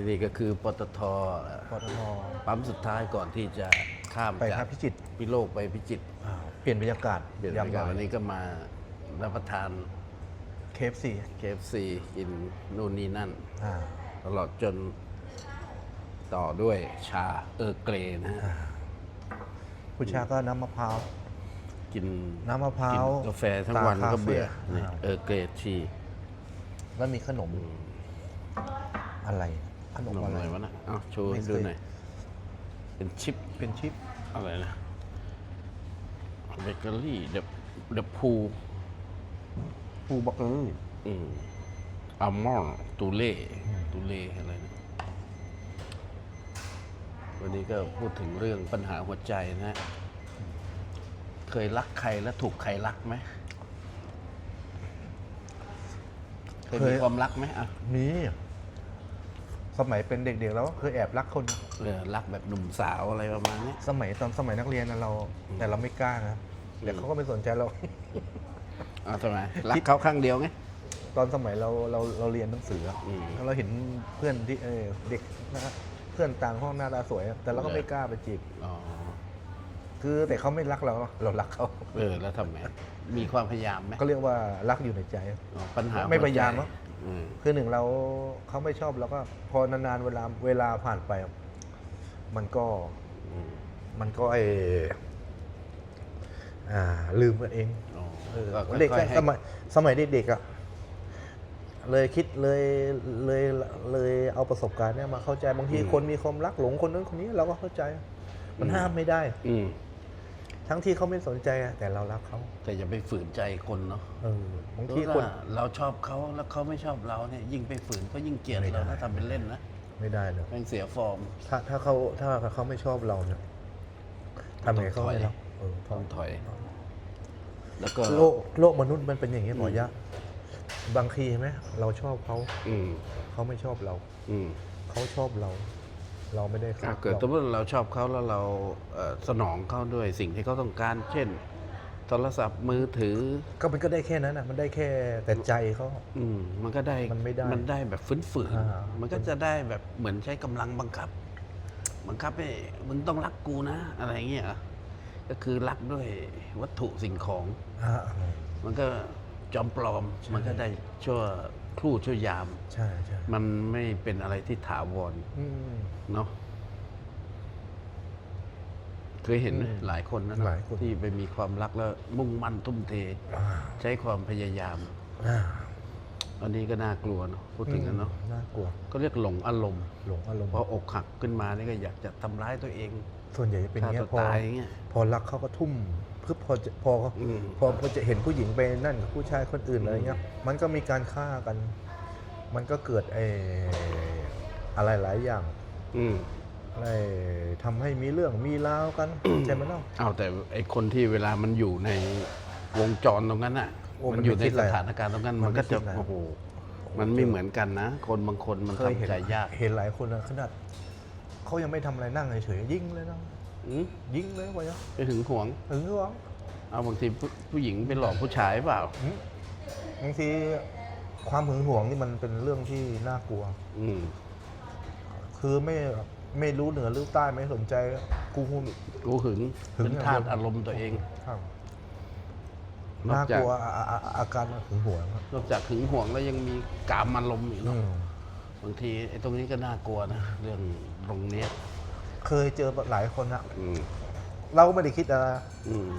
ที่นี่ก็คือปตทปตทปั๊มสุดท้ายก่อนที่จะข้ามไปจาครักบพิจิตรพิโลกไปพิจิตรอ่าเปลี่ยนบรรยากาศเปลี่ยนยามบรรยากาศบ่ายวันนี้ก็มารับประทานเคฟซี KFC กินนู่นนี่นั่น อ่า ตลอดจนต่อด้วยชาเออร์เกรย์นะฮะผู้ชายก็น้ำมะพร้าว กินน้ำมะพร้าวกินกาแฟทั้งวันตาคาก็เบื่อเฟ่นี่อ่า เออร์เกรย์ทีแล้วมีขนม อะไรข นขมนมอะอะไรไรวะนะเอาโชว์ไม่ให้ดูเคยหน่อย เป็นชิป เป็นชิป อะไรนะเบเกอรี่เดบเดบพูปูบักเกอรี่อืมอัลมอนด์ตูเล่ตูเล่อะไรนะวันนี้ก็พูดถึงเรื่องปัญหาหัวใจนะฮะเคยรักใครแล้วถูกใครรักไหม เคยมีความรักไหมอะ มี สมัยเป็นเด็กๆแล้วเคยแอบรักคน เออรักแบบหนุ่มสาวอะไรประมาณนี้ สมัยตอนสมัยนักเรียนนะเรา แต่เราไม่กล้านะแต่เขาก็ไม่สนใจเราอ้าวทำไมรักเขาข้างเดียวไง ตอนสมัยเราเราเราเรียนหนังสืออะอืม แล้วเราเห็นเพื่อนที่เออเด็กนะฮะเพื่อนต่างห้องหน้าตาสวยอะแต่เราก็เหรอไม่กล้าไปจีบ อ๋อ คือแต่เขาไม่รักเราเรารักเขาเออ แล้วทำไงมีความพยายามไหมก็เรียกว่ารักอยู่ในใจ อ๋อปัญหาไม่หัวใจพยายามหรอกอืม คือหนึ่งเราเขาไม่ชอบเราก็พอนานๆเวลาเวลาผ่านไป มันก็อืมมันก็ไออ่า ลืมกันเองอ๋อเออก็เด็กค่อยๆให้สมัยสมัยเด็กๆอะเลยคิดเลยเลยเลยเอาประสบการณ์เนี่ยมาเข้าใจบางทีคนมีความรักหลงคนนั้นคนนี้เราก็เข้าใจ มันห้ามไม่ได้ อืม ทั้งที่เขาไม่สนใจอะแต่เรารักเขาแต่อย่าไปฝืนใจคนเนาะเออบางทีที่คนเราชอบเขาแล้วเขาไม่ชอบเราเนี่ยยิ่งไปฝืนก็ยิ่งเกลียดไม่ได้ เราถ้าทำเป็นเล่นนะไม่ได้เลย แม่งเสียฟอร์ม ถ้าถ้าเขาถ้าเขาไม่ชอบเราเนี่ยทำไงเขาไม่รักเออต้องถอย แล้วก็โลกโลกมนุษย์มันเป็นอย่างนี้หมอยะบางทีเห็นไหมเราชอบเขาอืมเขาไม่ชอบเรา อืมเขาชอบเรา เราไม่ได้ถ้าเกิดสมมติเราชอบเขาแล้วเราเอ่อสนองเขาด้วยสิ่งที่เขาต้องการ เช่น โทรศัพท์มือถือ ก็มันก็ได้แค่นั้นนะมันได้แค่แต่ใจเขาอืมมันก็ได้มันไม่ได้มันได้แบบฝืนฝืนๆอ่ามันก็จะได้แบบเหมือนใช้กำลังบังคับ บังคับให้มึงต้องรักกูนะ อะไรเงี้ยอะก็คือรักด้วยวัตถุสิ่งของอ่ามันก็จอมปลอมมันก็ได้ชั่ว ครู่ชั่วยาม ใช่ใช่มันไม่เป็นอะไรที่ถาวรอืม เนาะเคยเห็นไหมอืมหลายคนนะหลายคน ที่ไปมีความรักแล้วมุ่งมั่นทุ่มเท อ่าใช้ความพยายาม อ่าอันนี้ก็น่ากลัวเนาะพูดถึงกันเนาะน่ากลัว ก็เรียกหลงอารมณ์หลงอารมณ์พออกหักขึ้นมานี่ก็อยากจะทำร้ายตัวเองส่วนใหญ่จะเป็นอย่างเงี้ฆ่ายตัวพอตายอย่างเงี้ย พอรักเขาก็ทุ่ม เพื่อพอจะพออืม พอพอจะเห็นผู้หญิงไปนั่นกับผู้ชายคนอื่นอะไรเงี้ย มันก็มีการฆ่ากัน มันก็เกิดไอ้อะไรหลายอย่างอืมอะไรทำให้มีเรื่องมีราวกันใช่ไหมเล่า เอาแต่ไอคนที่เวลามันอยู่ในวงจรตรงนั้นอะโอ้มันมันอยู่ในไม่คิดสอะไรถานการณ์ตรงนั้น มัมันนไม่ก็จะคิดอะไร โอ้โหมันไม่เหมือนกันนะ คนบางคนมันเคยเห็นทำใจยาก เห็นหลายคนนะขนาดเขายังไม่ทำอะไรนั่งเฉยๆยิงเลยนะ อืมยิงเลยวะเนี่ยไปหึงหวง ถึงหรือวะเอาบางทีผู้ผู้หญิงไปหลอกผู้ชายเปล่าอืมบางทีความหึงหวงนี่มันเป็นเรื่องที่น่ากลัว อืมคือไม่ไม่รู้เหนือรู้ใต้ไม่สนใจกูหู กูหึงหึง เป็นอย่างทาสเดียวอารมณ์ตัวเอง ครับนอกน่าจากกลัวอาอาอาอาการหึงหวงครับนอกจากหึงหวงแล้วยังมีกามอารมณ์อีกอืเนาะมบางทีไอ้ตรงนี้ก็น่ากลัวนะเรื่องตรงเนี้ย เคยเจอหลายคนนะอืมเราก็ไม่ได้คิดอะไรอืม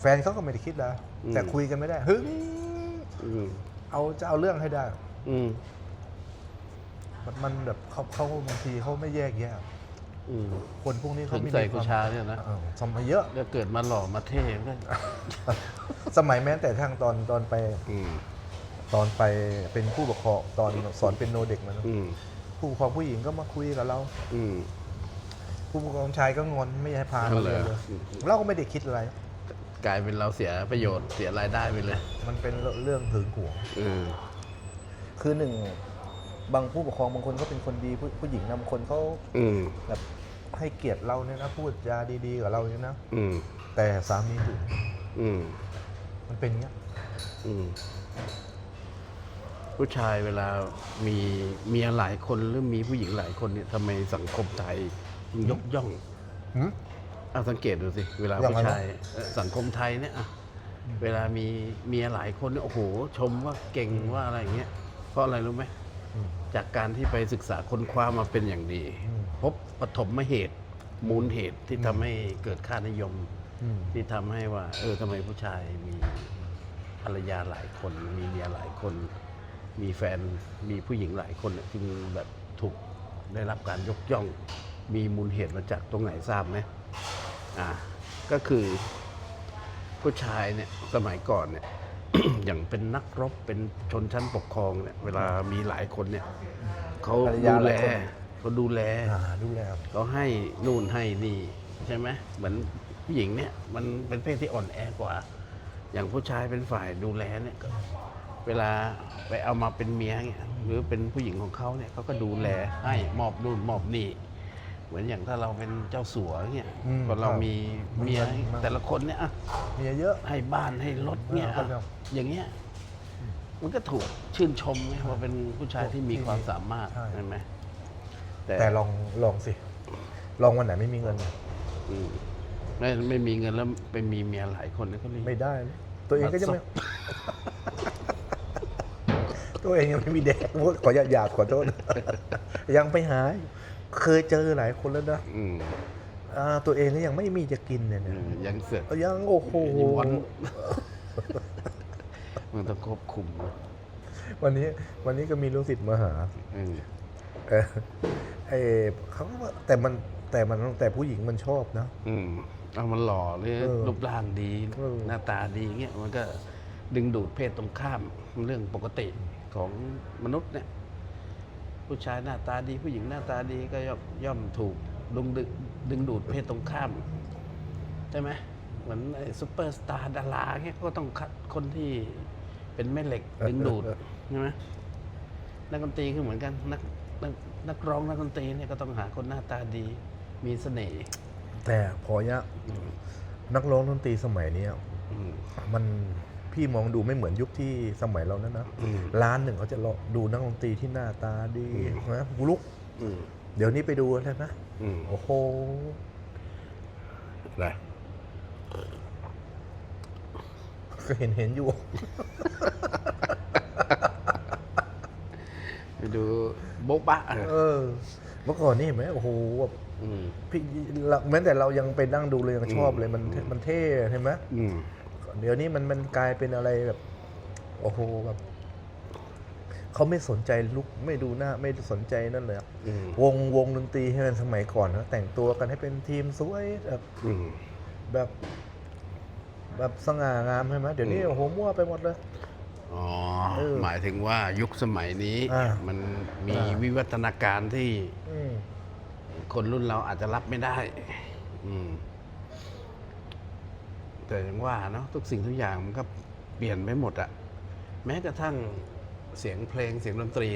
แฟนเขาก็ไม่ได้คิดอะไรอืม แต่คุยกันไม่ได้หึงอืมเอาจะเอาเรื่องให้ได้ อืมมันมันแบบเขาเขาบางทีเขาไม่แยกแยะอืม คนพวกนี้เขาถึงไม่ใส่มีกุความชาเนี่ยนะ เออสมัยเยอะ แล้วเกิดมาหล่อมาเท่ก็สมัยแม้แต่ทางตอนตอนไปอืมตอนไปเป็นผู้ปกครองตอนสอนเป็นโนเด็กมันอืมผู้ปกครองผู้หญิงก็มาคุยกับเรา อืม ผู้ปกครองชายก็งอนไม่ให้พาเอามาเลยเรียนเลยเราก็ไม่ได้คิดอะไร กลายเป็นเราเสียประโยชน์เสียรายได้ไปเลย มันเป็นเรื่องหึงหวงอืมคือหนึ่งบางผู้ปกครองบางคนเขาเป็นคนดีผู้ผู้หญิงนะบางคนเขาอืมแบบให้เกียรติเราเนี่ยนะพูดจาดีๆกับเราเนี่ยนะอืมแต่สามีหึงอืมมันเป็นอย่างเงี้ยอืมผู้ชายเวลามีเมียหลายคนหรือมีผู้หญิงหลายคนเนี่ยทำไมสังคมไทย ถึงยกย่องหืม เอาสังเกตดูสิ เวลาอย่างผู้ไรนะชายเอ่อสังคมไทยเนี่ยอะเวลามีเมียหลายคนเนี่ยโอ้โห ชมว่าเก่งว่าอะไรอย่างเงี้ยเพราะอะไรรู้ไหม อืม จากการที่ไปศึกษาค้นคว้ามาเป็นอย่างดีอืมพบปฐมเหตุ มูลเหตุที่ทำให้เกิดค่านิยม อืม ที่ทำให้ว่า เออทำไมผู้ชายมีภรรยาหลายคน มีเมียหลายคน มีแฟนมีผู้หญิงหลายคนเนี่ยจึงแบบถูกได้รับการยกย่อง มีมูลเหตุมาจากตรงไหนทราบไหมอ่าก็คือผู้ชายเนี่ยสมัยก่อนเนี่ย อย่างเป็นนักรบเป็นชนชั้นปกครองเนี่ยเวลามีหลายคนเนี่ยเขาภรรยาดูหแลลายคน เขาดูแล อ่าดูแลเขาให้นู่นให้นี่ใช่ไหมเหมือนผู้หญิงเนี่ย มันเป็นเพศที่อ่อนแอกว่า อย่างผู้ชายเป็นฝ่ายดูแลเนี่ยก็เวลาไปเอามาเป็นเมียเนี่ยหรือเป็นผู้หญิงของเขาเนี่ยเขาก็ดูแลให้มอบนู่นมอบนี่ เหมือนอย่างถ้าเราเป็นเจ้าสัวเนี่ยอืมพอเราครับมีเมียมันมัน แต่ละคนเนี่ยอะเมียเยอะ ให้บ้านให้รถเนี่ยเอออะครับอย่างเงี้ยมันก็ถูกชื่นชมไงว่าเป็นผู้ชายที่มีที่ความสามารถใช่ใช่ไหมแต่ลองลองสิ ลองวันไหนไม่มีเงิน อืมไม่ไม่มีเงินแล้วไปมีเมียหลายคนนี่ก็เลย ไม่ได้เลยตัวเองก็จะไม่บัตรตัวเองยังไม่มีแดกขอหยาดหยาดขอโทษ ยังไปหา เคยเจอหลายคนแล้วนะอืมอ่าตัวเองก็ยังไม่มีจะกินเนี่ยเอเนี่ยอยังเสือกยังโอ้โหวันมันต้องควบคุมนะวันนี้ วันนี้ก็มีลูกศิษย์มาหาเออเออเออเขาก็ว่าแต่มันแต่มันแต่ผู้หญิงมันชอบนะอืมเอามันหล่อหรือเออรูปร่างดีเออหน้าตาดีเงี้ยมันก็ดึงดูดเพศตรงข้ามเรื่องปกติของมนุษย์เนี่ย ผู้ชายหน้าตาดีผู้หญิงหน้าตาดีก็ย่อมย่อมถูกดึงดึงดึงดูดเพศตรงข้าม ใช่ไหมเหมือนไอ้ซุปเปอร์สตาร์ดาราเงี้ยก็ต้องคัดคนที่เป็นแม่เหล็กดึงดูดใช่ไหมนักดนตรีคือเหมือนกันนักนักนักร้องนักดนตรีเนี่ยก็ต้องหาคนหน้าตาดีมีเสน่ห์แต่พอยะนักร้องดนตรีสมัยเนี้ยอืมมัน พี่มองดูไม่เหมือนยุคที่สมัยเรานั้นนะอืมร้านหนึ่งเขาจะรอดูนักดนตรีที่หน้าตาดีนะลุกอืมเดี๋ยวนี้ไปดูได้ไหมอืมโอ้โหอะไรก็เห็นเห็นอยู่ไปดูโบ๊ะบะเออ เมื่อก่อนนี่เห็นไหมโอ้โหแบบอืมพี่เราแม้แต่เรายังไปนั่งดูเลยยังชอบเลยมันอืมมันเท่เห็นไหมอืม เดี๋ยวนี้มันมันกลายเป็นอะไรแบบ โอ้โหแบบเขาไม่สนใจลุกไม่ดูหน้าไม่สนใจนั่นเลยอะอืมวงวงดนตรีให้มันสมัยก่อนนะแต่งตัวกันให้เป็นทีมสวยแบบอืม แบบ แบบสง่างามใช่ไหมเดี๋ยวนี้อืมโอ้โหมั่วไปหมดเลย อ๋อ เออหมายถึงว่ายุคสมัยนี้อ่ามันมีอ่า วิวัฒนาการที่อืมคนรุ่นเราอาจจะรับไม่ได้ อืม แต่อย่างว่าเนาะทุกสิ่งทุกอย่างมันก็เปลี่ยนไปหมดอะแม้กระทั่งเสียงเพลงเสียงดนตรี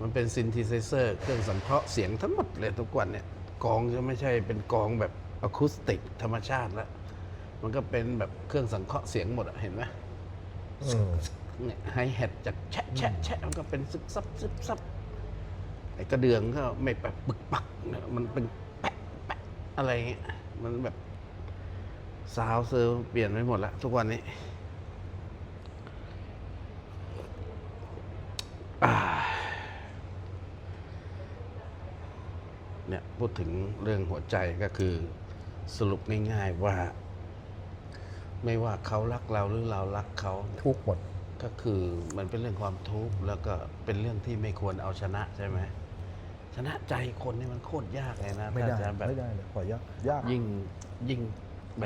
มันเป็นซินธิไซเซอร์เครื่องสังเคราะห์เสียงทั้งหมดเลยทุกวันเนี่ยกองจะไม่ใช่เป็นกองแบบอะคูสติกธรรมชาติแล้วมันก็เป็นแบบเครื่องสังเคราะห์เสียงหมดอะเห็นไหมอืมเนี่ยไฮแฮทจากแชะแชะแชะมันก็เป็นซึบซับซึบซับไอ้กระเดื่องก็ไม่แบบปึกปักเนี่ยมันเป็นแปะแปะอะไรเงี้ยมันแบบ ซาวเซอร์เปลี่ยนไปหมดแล้วทุกวันนี้อ่าเนี่ยพูดถึงเรื่องหัวใจก็คือสรุปง่ายๆว่า ไม่ว่าเขารักเราหรือเรารักเขาเนี่ยทุกหมดก็คือมันเป็นเรื่องความทุกข์แล้วก็เป็นเรื่องที่ไม่ควรเอาชนะใช่ไหมชนะใจคนนี่มันโคตรยากเลยนะไม่ได้ถ้าจะแบบไม่ได้เลยขอยากยากยิ่งยิ่งแบบ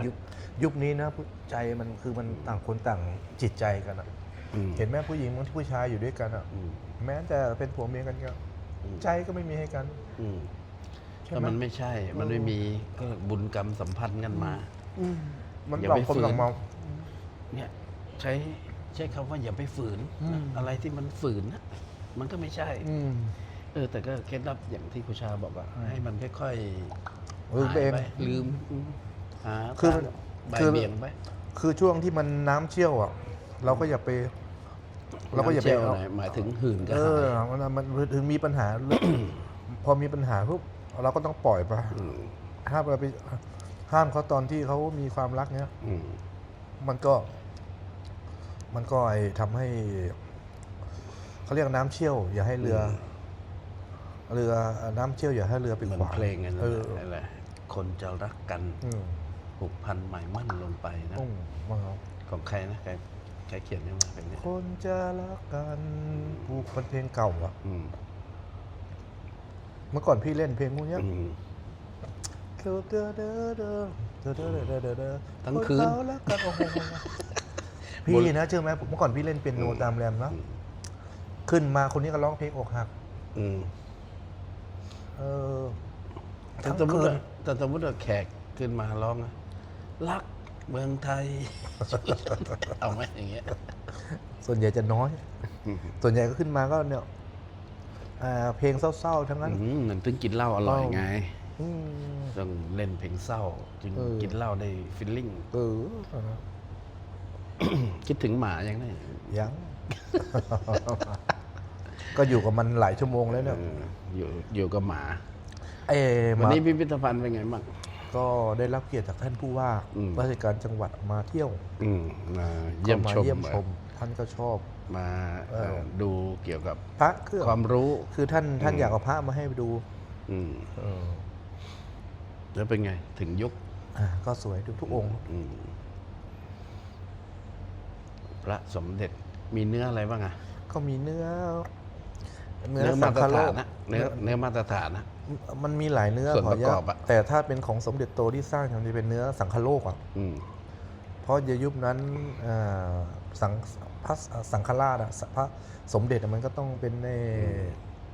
ยุคยุคนี้นะผู้ใจมันคือมันต่างคนต่างจิตใจกันอะอืมเห็นไหมผู้หญิงบางที่ผู้ชายอยู่ด้วยกันอะอืมแม้จะเป็นผัวเมียกันก็อืมใจก็ไม่มีให้กันอืมใช่ถ้าไหมมันไม่ใช่ มันไม่มีก็บุญกรรมสัมพันธ์กันมามันอย่าต่าไปงคนฝืนต่างมองเนี่ยใช้ใช้คำว่าอย่าไปฝืนอืมอะไรที่มันฝืนนะมันก็ไม่ใช่อืมเออแต่ก็เคล็ดลับอย่างที่ครูชาบอกว่าให้มันค่อยๆลืมไปเองหายลืมอืมหา คือทางใบคือ เบี่ยงไปคือช่วงที่มันน้ำเชี่ยวอะ เราก็อย่าไป เราก็อย่าไปน้ำเชี่ยวเอาไหนหมายถึงหื่นก็เอหายอมันมันถึงมีปัญหา พอมีปัญหาปุ๊บเราก็ต้องปล่อยไปม ห้ามเราไปห้ามเขาตอนที่เขามีความรักเนี้ย อืมมันก็ มันก็ไอทำให้เขาเรียกน้ำเชี่ยว อย่าให้เรือ เรือน้ำเชี่ยวอย่าให้เรือไปเหมือขนวางเพลงไงเออ อะไรคนจะรักกัน อืม ผูกพันหมายมั่นลงไปนะอืมมาครับของใครนะใครใครเขียนเนี่ยมาเพลงนี้คนจะรักกันผูกพันเพลงเก่าอะอืมเมื่อก่อนพี่เล่นเพลงพวกเนี้ยอืม เด้อเด้อเด้อเด้อเด้อเด้อเด้อเด้อเด้อทั้งคืนนเขารักกันโอ้โหพี่นะเชื่อไหมเมื่อก่อนพี่เล่นเป็นโนตามแรมนะขึ้นมาคนนี้ก็ร้องเพลงอกหัก อืมเออแต่ทั้งสมมติคืน ว่าแต่สมมติว่าแขกขึ้นมาร้องนะ รักเมืองไทย เอาไหมอย่างเงี้ยส่วนใหญ่จะน้อย ส่วนใหญ่ก็ขึ้นมาก็เนี่ยอ่าเพลงเศร้าๆทั้งนั้น อืมมันถึงกินเหล้าอร่อยไงอืม ต้องเล่นเพลงเศร้า จึงเออ กินเหล้าได้ฟิลลิ่ง เออคิดถึงหมายังไงยัง ก็อยู่กับมันหลายชั่วโมงแล้วเนี่ยเอออยู่อยู่กับหมา เอ้หวันมานี้พิพิธภัณฑ์เป็นไงบ้าง ก็ได้รับเกียรติจากท่านผู้ว่าอืม ราชการจังหวัดมาเที่ยวอืมมาเยี่ยมก็ชมเยี่ยมเหรอชม ท่านก็ชอบ มาเออเอ่อ ดูเกี่ยวกับพระเครื่องความรู้ คือท่านท่านอยากเอาพระมาให้ดูอืมเออแล้วเป็นไงถึงยุคอ่าก็สวยทุกทุกองค์ อืมพระสมเด็จมีเนื้ออะไรบ้างอะก็มีเนื้อ เนื้อมาตรสังฆฐานโลกนะเนื้อเนื้อมาตรฐานนะ มันมีหลายเนื้อส่วนขประกอบญาตอะ แต่ถ้าเป็นของสมเด็จโตที่สร้างมันจะเป็นเนื้อสังฆโลกอะ อืม เพราะในยุคนั้นอ่าสังพระสังฆราชอะพระสมเด็จอะมันก็ต้องเป็นใน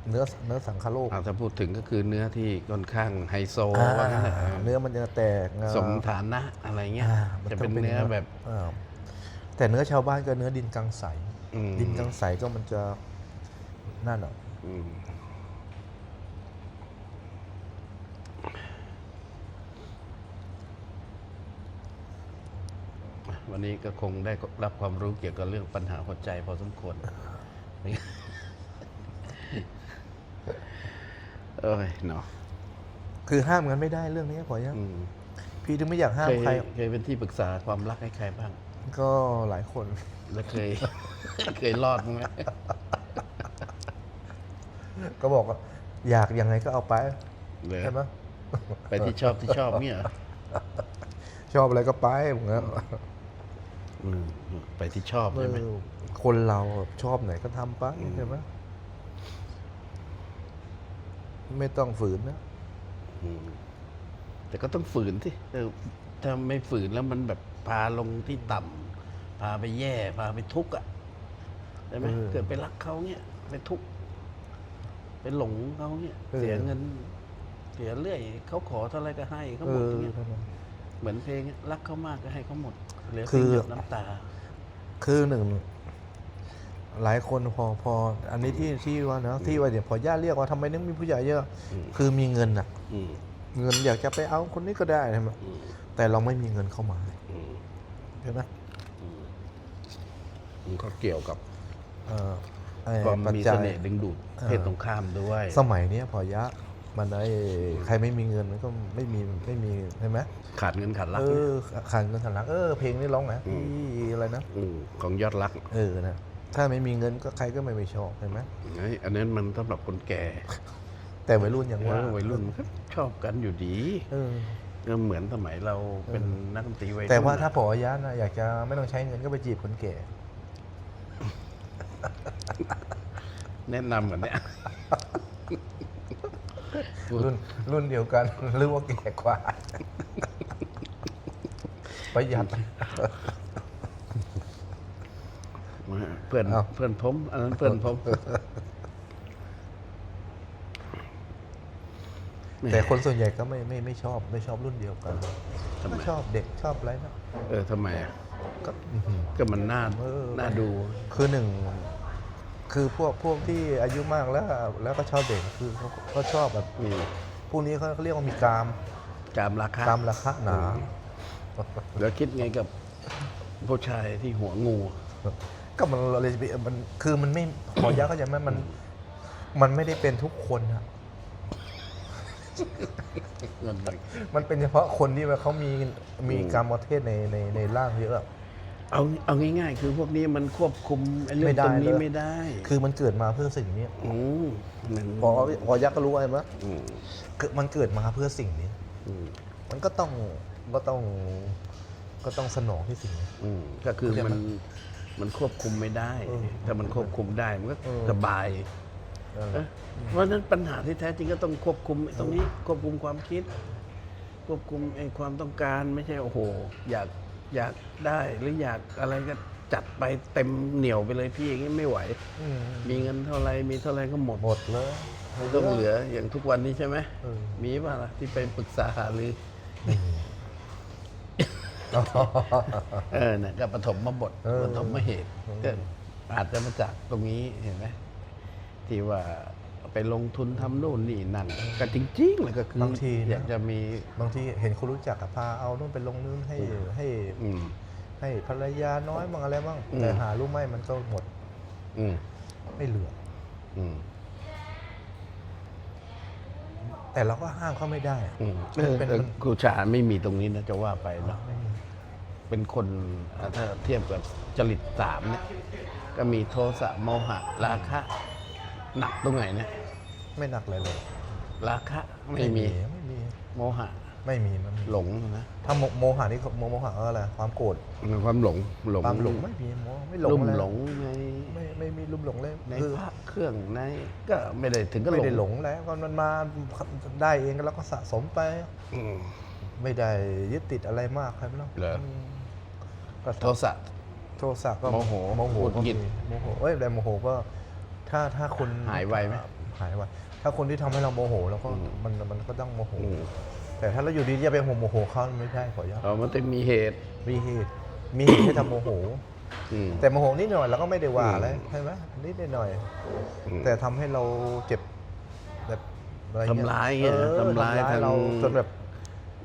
เนื้อเนื้อสังฆโลกเอาถ้าพูดถึงก็คือเนื้อที่ค่อนข้างไฮโซอ่าว่างั้นเถอะเนื้อมันจะแตกอ่าสมฐานะอะไรเงี้ย อ่ามัจะต้เป็งนเนื้อแบบ อ่าแต่เนื้อชาวบ้านก็เนื้อดินกังใส อืม ดินกังใสก็มันจะนั่นอะ อืม วันนี้ก็คงได้รับความรู้เกี่ยวกับเรื่องปัญหาหัวใจพอสมควรเอ้ยเนาะคือห้ามกันไม่ได้เรื่องนี้พอยังอืมพี่ถึงไม่อยากห้ามเคยใครเคยเป็นที่ปรึกษาความรักให้ใครบ้าง ก็หลายคน แล้วเคย เคยรอดมั้งไหมก็บอกว่าอยากยังไงก็เอาไปเลยใช่ไหมไปที่ชอบที่ชอบเนี่ยเหรอชอบอะไรก็ไปเหมือนกัน อืมไปที่ชอบเอใช่ไหมอคนเราชอบไหนก็ทำไปอืม ใช่ไหมไม่ต้องฝืนนะมแต่ก็ต้องฝืนที่ถ้าไม่ฝืนแล้วมันแบบพาลงที่ต่ำพาไปแย่ พาไปทุกข์อะใช่ไหมเกิดไปรักเขาเนี่ย ไปทุกข์ไปหลงเขาเนี่ย เสียเงิน เสียเรื่อยเขาขอเท่าไรก็ให้เขาเอหมดออย่างเงี้ยนั่นน่ะเหมือนเพลงอะรักเขามากก็ให้เขาหมด เหลือคืเพียงอหยดน้ำตา คือหนึ่งหลายคนพอพอ อันนี้ที่ที่ว่านะที่ว่าเดี๋ยวพอญาติเรียกว่าทำไมนึกมีผู้ใหญ่เยอะ อืม คือมีเงินอะอืมเงินอยากจะไปเอาคนนี้ก็ได้ใช่ไหมอืมแต่เราไม่มีเงินเข้ามาอืมใช่ไหมมันก็เกี่ยวกับเอ่อไอ้ความปัจมีจัเสย น่ห์ดึงดูดเออเพศตรงข้ามด้วย สมัยเนี้ยพอยะ มันไอ้ใครไม่มีเงินมันก็ไม่มีไม่มีใช่ไหมขาดเงินขาดรักเอเนี่ยอขาดเงินขาดหลังเออเพลงนี้ร้องไงอืมที่อะไรนะมของยอดรัก เออนะถ้าไม่มีเงินก็ใครก็ไม่ไม่ชอบใช่ไหมเฮ้ยอันนั้นมันสำหรับคนแก่ แต่วัยรุ่นอย่างว่าเออวัยรุ่นมันก็ชอบกันอยู่ดีเออก็เหมือนสมัยเราเป็นนักดนตรีวัยรุ่นแต่ว่าถ้าอะพอยะนะอยากจะไม่ต้องใช้เงินก็ไปจีบคนแก่ แนะนำเหมือนเนี้ย รุ่นรุ่นเดียวกันหรือว่าแก่กว่า ประหยัด เพื่อนเอ้า เพื่อนผมอันนั้นเพื่อนผมแหมแต่คนส่วนใหญ่ก็ไม่ไม่ไม่ชอบไม่ชอบรุ่นเดียวกันทำไมไม่ชอบเด็กชอบอะไรนะเออทำไมอะก็อื้อหือก็มันน่าเออ น่าดู คือหนึ่ง คือพวกพวกที่อายุมากแล้วแล้วก็ชอบเด็กคือเขาก็ชอบแบบอืมพวกนี้เขาเรียกว่ามีกามกามราคากามราคาหนาแล้วคิดไงกับผู้ชายที่หัวงูกก็มันเลยมันคือมันไม่ขอยักษ์ก็จะไหมมัน มันไม่ได้เป็นทุกคนอะมันมันเป็นเฉพาะคนที่ว่าเขามีมีอืมกรรมเทศในในในร่างเยอะอะ เอาเอาง่ายๆ คือพวกนี้มันควบคุมไอ้เรื่อไม่งได้ตรงนี้เลยไม่ได้ คือมันเกิดมาเพื่อสิ่งนี้อืมมันพอพอยักษ์ก็รู้ไอ้ไหมอืมคือมันเกิดมาเพื่อสิ่งนี้อืมมันก็ต้องก็ต้องก็ต้องสนองที่สิ่งนี้อืมก็คือเข้าใจไหมมันมันควบคุมไม่ได้เออถ้ามันควบคุมได้มันก็เออสบายนั่นแหละเอ๊ะเพราะฉะนั้นปัญหาที่แท้จริงก็ต้องควบคุมไอ้ตรงนี้ควบคุมความคิด ควบคุมไอ้ความต้องการไม่ใช่โอ้โห อยาก อยากได้หรืออยากอะไรก็จัดไปเต็มเหนียวไปเลยพี่อย่างนี้ไม่ไหว อืมมีเงินเท่าไรมีเท่าไรก็หมดหมดเลยไม่ต้องเหลืออย่างทุกวันนี้ใช่ไหมเออมีป่ะล่ะที่ไปปรึกษาหารือเออเนี่ยก็ปฐมมาบทเออ ปฐมมาเหตุเออก็อาจจะมาจากตรงนี้เห็นไหมที่ว่า ไปลงทุนทำโน่นนี่นั่นก็จริงๆเลยก็คือบางทีนะ อยากจะมี บางทีเห็นคนรู้จักอะพาเอานู่นไปลงนู่นให้ให้อืม ให้ภรรยาน้อยบ้างอะไรบ้างอืม แต่หารู้ไหมมันก็หมดอืมไม่เหลือ อืมแต่เราก็ห้ามเขาไม่ได้ อืมมันเป็น เออครูชาไม่มีตรงนี้นะจะว่าไปเนาะไม่มีเป็นคนอะถ้าเทียบกับจริตสามเนี่ย ก็มีโทสะโมหะ ราคะ หนักตรงไหนเนี่ย ไม่หนักเลยเลยราคะไม่มีไม่มีโมหะ ไม่มีมันมีหลงนะถ้าโมโมหะนี่โมโมหะก็อะไรความโกรธความหลงหลงความหลงไม่มีโมไม่หลงลุ่มเลยหลงในไม่ไม่มีลุ่มหลงเลยในคือพระเครื่องในก็ไม่ได้ถึงก็ไม่ได้หลงแล้วก็มันมาได้เองแล้วก็สะสมไปอืมไม่ได้ยึดติดอะไรมากครับเนาะเหรอมก็โทสะโทสะก็โมโหโมโหหงุดหงิดก็มีโมโหเอ้ยแต่โมโหก็ ถ้าถ้าคนหายไวไหมหายไวถ้าคนที่ทำให้เราโมโหแล้วก็อืมมันมันก็ต้องโมโหอืมแต่ถ้าเราอยู่ดีจะไปโมโหเขาไม่ได้ขออนุญาตเรามันต้องมีเหตุมีเหตุ มีเหตุให้ทำโมโหอืมแต่โมโหนิดหน่อยเราก็ไม่ได้ว่าอืมอะไรใช่ไหมนิดหน่อยอืมแต่ทำให้เราเจ็บแบบอะไรเงี้ทำร้ายเงี้ยออทำร้ายทางเราจนแบบ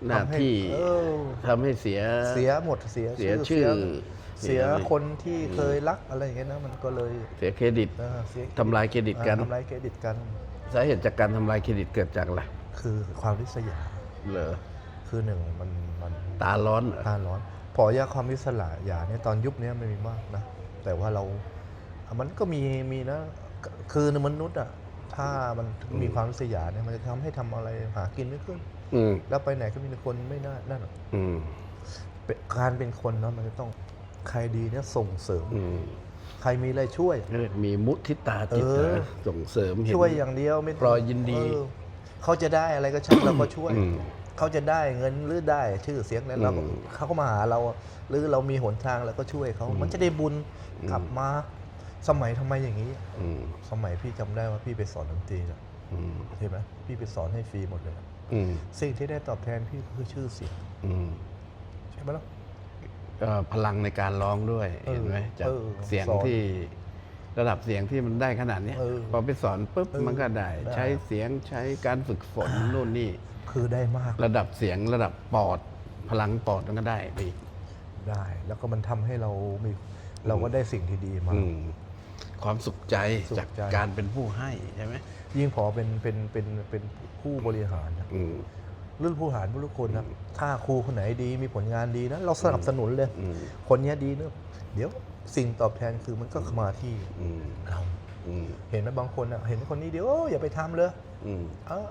หน้าทำให้ที่เออทำให้เสียเสียหมดเสียเสียชื่อ เสียเสียคนที่เคยรักอะไรอย่างเงี้ยนะมันก็เลยเสียเครดิตเออเสียทำลายเครดิตกันอ่าทำลายเครดิตกันสาเหตุจากการทำลายเครดิตเกิดจากอะไรคือความริษยาเหรอคือหนึ่งมันมันตาร้อนเหรอทานร้อนพอยาความริษยาเนี่ยตอนยุคเนี้ยไม่มีมากนะแต่ว่าเราอะมันก็มีมีนะ คือมนุษย์อะถ้ามันมีความริษยาเนี่ยมันจะทำให้ทำอะไรหากินไม่ขึ้นอืมแล้วไปไหนก็มีแต่คนไม่น่านั่นหรอกอืมเป็นการเป็นคนเนาะมันจะต้อง ใครดีเนี่ยส่งเสริม อืมใครมีอะไรช่วยเรียกมีมุทิตาจิตเออ นะส่งเสริมเห็น ช่วยอย่างเดียวไม่ปล่อยยินดีเออเขาจะได้อะไรก็ช่าง เราก็ช่วย อืมเขาจะได้เงินหรือได้ชื่อเสียงแล้วเราก็อืมเขาก็มาหาเราหรือเรามีหนทางเราก็ช่วยเขา มันจะได้บุญอืม กลับมา สมัยทำไมอย่างนี้ อืมสมัยพี่จำได้ว่าพี่ไปสอนดนตรีนะอืมใช่ไหมพี่ไปสอนให้ฟรีหมดเลยนะอืมสิ่งที่ได้ตอบแทนพี่คือชื่อเสียงอืมใช่ไหมล่ะ ก็พลังในการร้องด้วยเออเห็นไหมจากเออเสียงสอนที่ระดับเสียงที่มันได้ขนาดเนี้ยเออพอไปสอนปุ๊บเออมันก็ได้ได้ ใช้เสียงใช้การฝึกฝนนู่นนี่ คือได้มาก ระดับเสียงระดับปอด พลังปอดมันก็ได้ไปอีกได้ แล้วก็มันทำให้เรามีเราก็ได้สิ่งที่ดีมาอืมความสุขใจสุขจากใจการเป็นผู้ให้ใช่ไหมยิ่งพอเป็นเป็นเป็นเป็นผู้บริหารนะอืม รุ่นผู้บริหารผู้ทุกคนนะถ้าครูคนไหนดีมีผลงานดีนะ เราสนับสนุนเลยอืมคนเนี้ยดีเนอะเดี๋ยวสิ่งตอบแทนคือมันก็มาที่อืมเราอืมเห็นไหมบางคนอะเห็นคนนี้เดี๋ยวโอ้อย่าไปทำเลยอืมเออ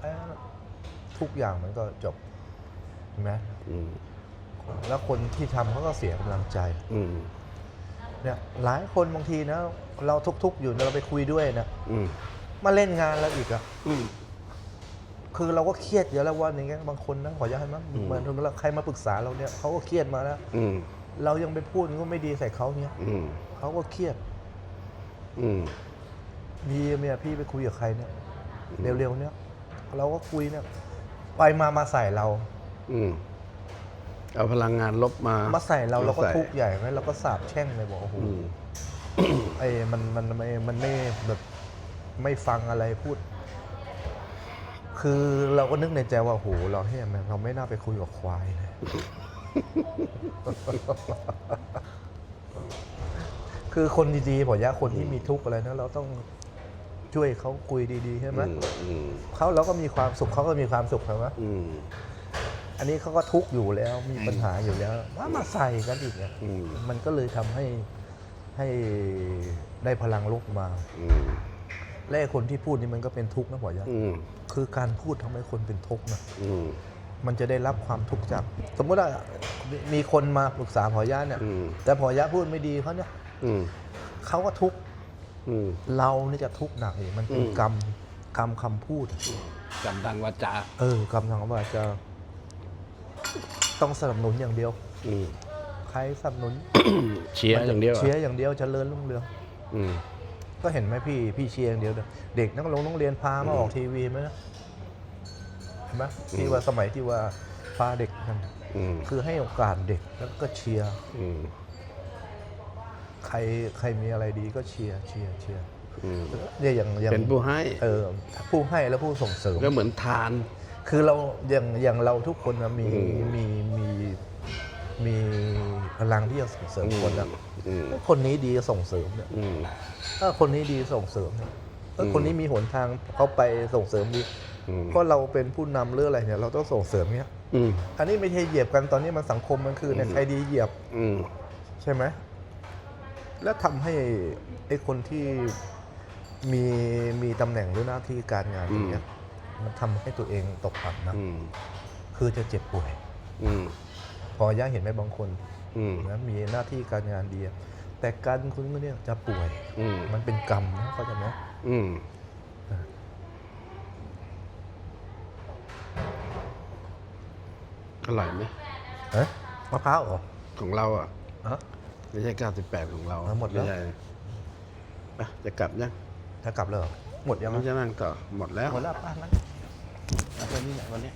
เออทุกอย่างมันก็จบเห็นไหมอืมแล้วคนที่ทำเขาก็เสียกำลังใจอืมเนี่ยหลายคนบางทีนะ เราทุกข์ๆอยู่เราไปคุยด้วยนะอืมมาเล่นงานเราอีกอะอืม คือเราก็เครียดอยู่แล้วว่าอย่างเงี้ยบางคนนะขออนุญาตนะอืมเหมือนเราใครมาปรึกษาเราเนี่ยเขาก็เครียดมาแล้วอืมเรายังไปพูดก็ไม่ดีใส่เขาเนี่ยอืมเขาก็เครียดอืมมีเมียพี่ไปคุยกับใครเนี่ยเร็วๆเนี่ยเราก็คุยเนี่ยไปมามาใส่เรา อืมเอาพลังงานลบมามาใส่เราเราก็ใส่ทุกข์ใหญ่ไหมเราก็สาบแช่งเลยบอกโอ้โหอืมไอ้มันมันไม่มันไม่แบบไม่ฟังอะไรพูด คือเราก็นึกในใจว่าโหเราเฮ้ยมันเราไม่น่าไปคุยกับควายเลยคือคนดีๆผมยะคนที่มีทุกข์อะไรนะเราต้องช่วยเขาคุยดีๆใช่ไหมอืมอืมเขาเราก็มีความสุขเขาก็มีความสุขใช่ไหมอืมอันนี้เขาก็ทุกข์อยู่แล้วมีปัญหาอยู่แล้วว่ามาใส่กันอีกเนี่ยอืมมันก็เลยทำให้ให้ได้พลังลบมา อืม และไอ้คนที่พูดนี่มันก็เป็นทุกข์นะผมยะอืมคือการพูดทำให้คนเป็นทุกข์นะ อืม มันจะได้รับความทุกข์จาก สมมติว่ามีคนมาปรึกษาพอยะเนี่ย อืม แต่พอยะพูดไม่ดีเขาเนี่ยอืมเขาก็ทุกข์อืมเรานี่จะทุกข์หนักอีกมันเป็นอืมกรรมกรรมคำพูด จำดังวาจาเออกรรมทางว่าจะต้องสนับสนุนอย่างเดียว อืม ใครสนับสนุนเชียร์อย่างเดียวอะเชียร์อย่างเดียวเจริญรุ่งเรือง อืม ก็เห็นไหมพี่พี่เชียร์อย่างเดียวเลยเด็กนักลงต้องเรียนพามาอืมออกทีวีไหมนะเห็นไหมอืมที่ว่าสมัยที่ว่าพาเด็กกันอืมคือให้โอกาสเด็กแล้วก็เชียร์อืมใครใครมีอะไรดีก็เชียร์เชียร์เชียร์อืมเนี่ยอย่างอย่างเป็นผู้ให้เออผู้ให้และผู้ส่งเสริม ก็เหมือนทาน คือเราอย่างอย่างเราทุกคนนะมีอืมมี มีมีพลังที่จะส่งเสริมคนนะอืมถ้าคนนี้ดีก็ส่งเสริมเนี่ยอืมถ้าคนนี้ดีส่งเสริมเนี่ยถ้าอืมคนนี้มีหนทางเขาไปส่งเสริมดีอืมเพราะเราเป็นผู้นำหรืออะไรเนี่ยเราต้องส่งเสริมเนี่ยอืมอันนี้ไม่ใช่เหยียบกันตอนนี้มันสังคมมันคือเนี่ยอืมใครดีเหยียบ อืม ใช่ไหม แล้วทำให้ไอ้คนที่มีมีตำแหน่งหรือหน้าที่การงานอย่างเงี้ยมันทำให้ตัวเองตกต่ำนะ อืมคือจะเจ็บป่วย อืม พอย่าเห็นไหมบางคนอืม นะมีหน้าที่การงานดีอะแต่การคุณก็เนี่ยจะป่วย อืม มันเป็นกรรมนะเข้าใจไหมอืม อร่อยไหมเอ๊ะมะพร้าวเหรอของเราอะ ฮะ ไม่ใช่ 98 ของเราเอาหมดแล้ว ไใช่ไปจะกลับยังถ้ากลับเลยเหรอหมดยังไม่อะจะนั่งต่อ หมดแล้ว หมดแล้วป้างั้นเอาวันนี้แหละวันนี้